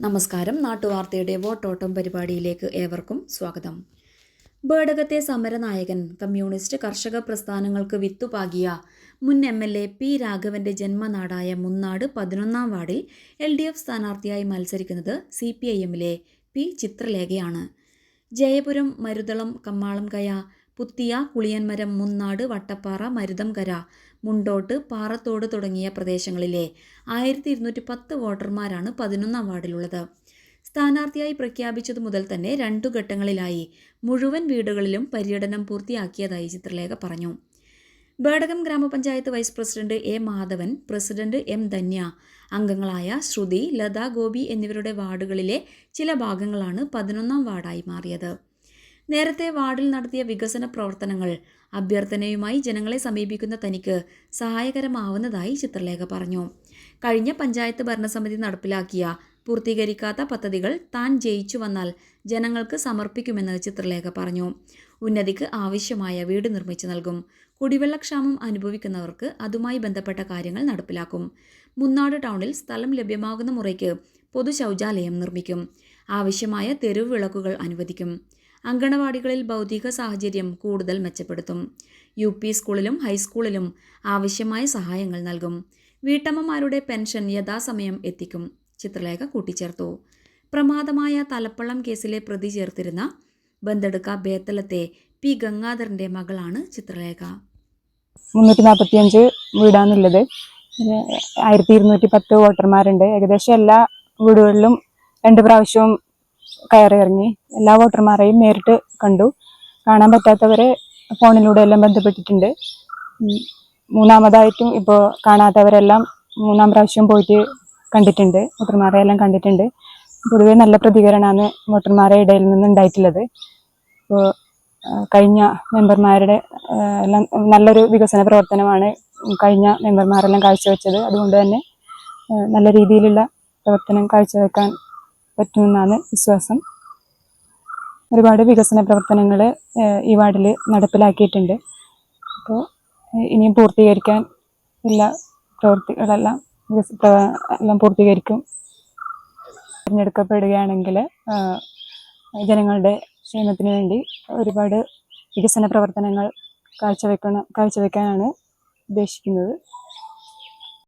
നമസ്കാരം. നാട്ടുവാർത്തയുടെ വോട്ടോട്ടം പരിപാടിയിലേക്ക് ഏവർക്കും സ്വാഗതം. ബേഡകത്തെ സമരനായകൻ കമ്മ്യൂണിസ്റ്റ് കർഷക പ്രസ്ഥാനങ്ങൾക്ക് വിത്തുപാകിയ മുൻ എം എൽ എ പി രാഘവന്റെ ജന്മനാടായ മുന്നാട് പതിനൊന്നാം വാർഡിൽ എൽ ഡി എഫ് സ്ഥാനാർത്ഥിയായി മത്സരിക്കുന്നത് സി പി ഐ എമ്മിലെ പി ചിത്രലേഖയാണ്. ജയപുരം മരുതളം കമ്മാളംകയ പുത്തിയ കുളിയന്മരം മുന്നാട് വട്ടപ്പാറ മരുതംകര മുണ്ടോട്ട് പാറത്തോട് തുടങ്ങിയ പ്രദേശങ്ങളിലെ ആയിരത്തി ഇരുന്നൂറ്റി പത്ത് വോട്ടർമാരാണ് പതിനൊന്നാം വാർഡിലുള്ളത്. സ്ഥാനാർത്ഥിയായി പ്രഖ്യാപിച്ചതു മുതൽ തന്നെ രണ്ടു ഘട്ടങ്ങളിലായി മുഴുവൻ വീടുകളിലും പര്യടനം പൂർത്തിയാക്കിയതായി ചിത്രലേഖ പറഞ്ഞു. ബേഡകം ഗ്രാമപഞ്ചായത്ത് vice president A Madhavan president M Dhanya അംഗങ്ങളായ ശ്രുതി ലത ഗോപി എന്നിവരുടെ വാർഡുകളിലെ ചില ഭാഗങ്ങളാണ് പതിനൊന്നാം വാർഡായി മാറിയത്. നേരത്തെ വാർഡിൽ നടത്തിയ വികസന പ്രവർത്തനങ്ങൾ അഭ്യർത്ഥനയുമായി ജനങ്ങളെ സമീപിക്കുന്ന തനിക്ക് സഹായകരമാവുന്നതായി ചിത്രലേഖ പറഞ്ഞു. കഴിഞ്ഞ പഞ്ചായത്ത് ഭരണസമിതി നടപ്പിലാക്കിയ പൂർത്തീകരിക്കാത്ത പദ്ധതികൾ താൻ ജയിച്ചു വന്നാൽ ജനങ്ങൾക്ക് സമർപ്പിക്കുമെന്ന് ചിത്രലേഖ പറഞ്ഞു. ഉന്നതിക്ക് ആവശ്യമായ വീട് നിർമ്മിച്ചു നൽകും. കുടിവെള്ളക്ഷാമം അനുഭവിക്കുന്നവർക്ക് അതുമായി ബന്ധപ്പെട്ട കാര്യങ്ങൾ നടപ്പിലാക്കും. മുന്നാട് ടൗണിൽ സ്ഥലം ലഭ്യമാകുന്ന മുറയ്ക്ക് പൊതു ശൗചാലയം നിർമ്മിക്കും. ആവശ്യമായ തെരുവ് വിളക്കുകൾ അനുവദിക്കും. അങ്കണവാടികളിൽ ഭൗതിക സാഹചര്യം കൂടുതൽ മെച്ചപ്പെടുത്തും. യു പി സ്കൂളിലും ഹൈസ്കൂളിലും ആവശ്യമായ സഹായങ്ങൾ നൽകും. വീട്ടമ്മമാരുടെ പെൻഷൻ യഥാസമയം എത്തിക്കും. ചിത്രലേഖ കൂട്ടിച്ചേർത്തു. പ്രമാദമായ തലപ്പള്ളം കേസിലെ പ്രതി ചേർത്തിരുന്ന ബന്തെടുക്ക ബേത്തലത്തെ പി ഗംഗാധരന്റെ മകളാണ് ചിത്രലേഖ. മുന്നൂറ്റി നാൽപ്പത്തിയഞ്ച് വീടാണുള്ളത്. ആയിരത്തി ഇരുന്നൂറ്റി പത്ത് വോട്ടർമാരുണ്ട്. ഏകദേശം എല്ലാ വീടുകളിലും രണ്ട് പ്രാവശ്യവും കയറി ഇറങ്ങി എല്ലാ വോട്ടർമാരെയും നേരിട്ട് കണ്ടു. കാണാൻ പറ്റാത്തവരെ ഫോണിലൂടെ എല്ലാം ബന്ധപ്പെട്ടിട്ടുണ്ട്. മൂന്നാമതായിട്ടും ഇപ്പോൾ കാണാത്തവരെല്ലാം മൂന്നാം പ്രാവശ്യം പോയിട്ട് കണ്ടിട്ടുണ്ട്. വോട്ടർമാരെ എല്ലാം കണ്ടിട്ടുണ്ട്. പൊതുവെ നല്ല പ്രതികരണമാണ് വോട്ടർമാരുടെ ഇടയിൽ നിന്ന് ഉണ്ടായിട്ടുള്ളത്. ഇപ്പോൾ കഴിഞ്ഞ മെമ്പർമാരുടെ എല്ലാം നല്ലൊരു വികസന പ്രവർത്തനമാണ് കഴിഞ്ഞ മെമ്പർമാരെല്ലാം കാഴ്ചവെച്ചത്. അതുകൊണ്ട് തന്നെ നല്ല രീതിയിലുള്ള പ്രവർത്തനം കാഴ്ചവെക്കാൻ പറ്റുമെന്നാണ് വിശ്വാസം. ഒരുപാട് വികസന പ്രവർത്തനങ്ങൾ ഈ വാർഡിൽ നടപ്പിലാക്കിയിട്ടുണ്ട്. അപ്പോൾ ഇനിയും പൂർത്തീകരിക്കാൻ എല്ലാ പ്രവൃത്തികളെല്ലാം എല്ലാം പൂർത്തീകരിക്കും. തിരഞ്ഞെടുക്കപ്പെടുകയാണെങ്കിൽ ജനങ്ങളുടെ ക്ഷേമത്തിന് വേണ്ടി ഒരുപാട് വികസന പ്രവർത്തനങ്ങൾ കാഴ്ചവെക്കണം കാഴ്ചവെക്കാനാണ് ഉദ്ദേശിക്കുന്നത്.